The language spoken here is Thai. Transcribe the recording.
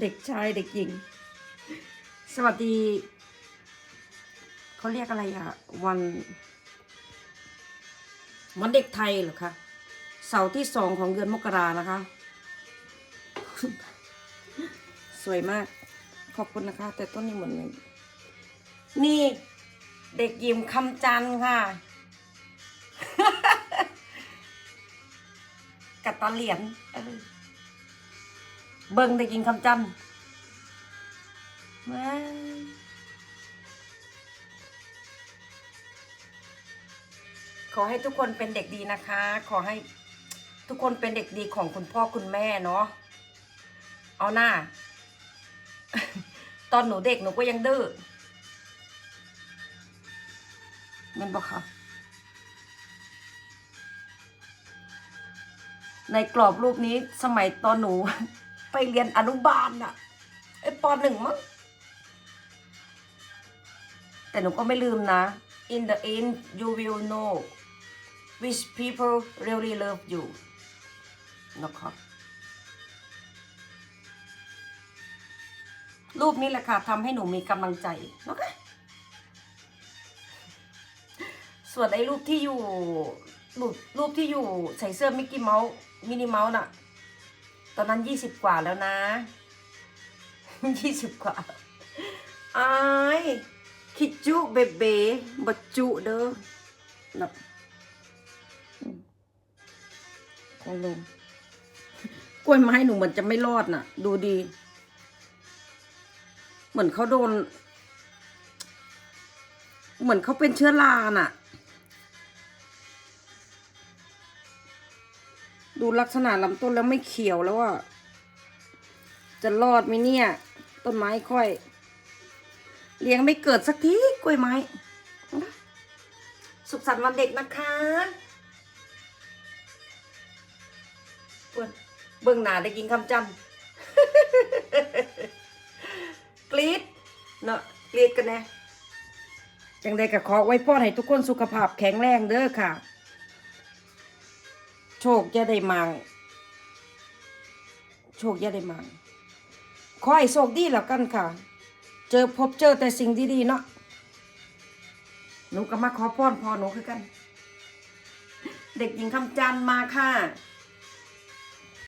เด็กชายเด็กหญิง สวัสดี เขาเรียกอะไรอะวัน วันเด็กไทยเหรอคะเสาร์ที่สองของเดือนมกรานะคะ สวยมาก ขอบคุณนะคะ แต่ต้นนี้เหมือนไม่นี่ เด็กยิมคำจันค่ะกัตตาเหรียญ เบิ่งเด็กยิงคำจันทร์ว้าขอให้ทุกคนเป็นเด็กดีนะคะ ขอให้ทุกคนเป็นเด็กดีของคุณพ่อคุณแม่เนาะ เอาหน้า ตอนหนูเด็กหนูก็ยังดื้อมันบอกค่ะในกรอบรูปนี้สมัยตอนหนู ไปเรียนอนุบาลอะไอปหนึ่งมั้งแต่หนูก็ไม่ลืมนะ in the end you will know which people really love you นะครับรูปนี้แหละค่ะทำให้หนูมีกำลังใจนะคะส่วนไอ้รูปที่อยู่รูปรูปที่อยู่ใส่เสื้อมิกกี้เมาส์มินิเมาส์น่ะ ตอนนั้นยี่สิบกว่าแล้วนะยี่สิบกว่าอายคิดจุเบเบบจุเด้อนะอืมของลงกล้วยไม้หนูเหมือนจะไม่รอดน่ะ ดูดี เหมือนเขาโดน เหมือนเขาเป็นเชื้อราน่ะ ดูลักษณะลำต้นแล้วไม่เขียวแล้วอะ จะรอดไหมเนี่ย ต้นไม้ค่อย เลี้ยงไม่เกิดสักทีกล้วยไม้ สุขสันต์วันเด็กนะคะเบิ่งเบื้องหน้าได้กินคำจำกรีดเนาะกรีดกันแน่จังใดก็ขอไว้พรให้ทุกคนสุขภาพแข็งแรงเด้อค่ะ ชคจะได้มัง โชคจะได้มัง ขอให้โชคดีแล้วกันค่ะ เจอพบเจอแต่สิ่งดีๆเนาะ หนูก็มาขอพรพอหนูคือกัน เด็กหญิงคำจันมาค่ะ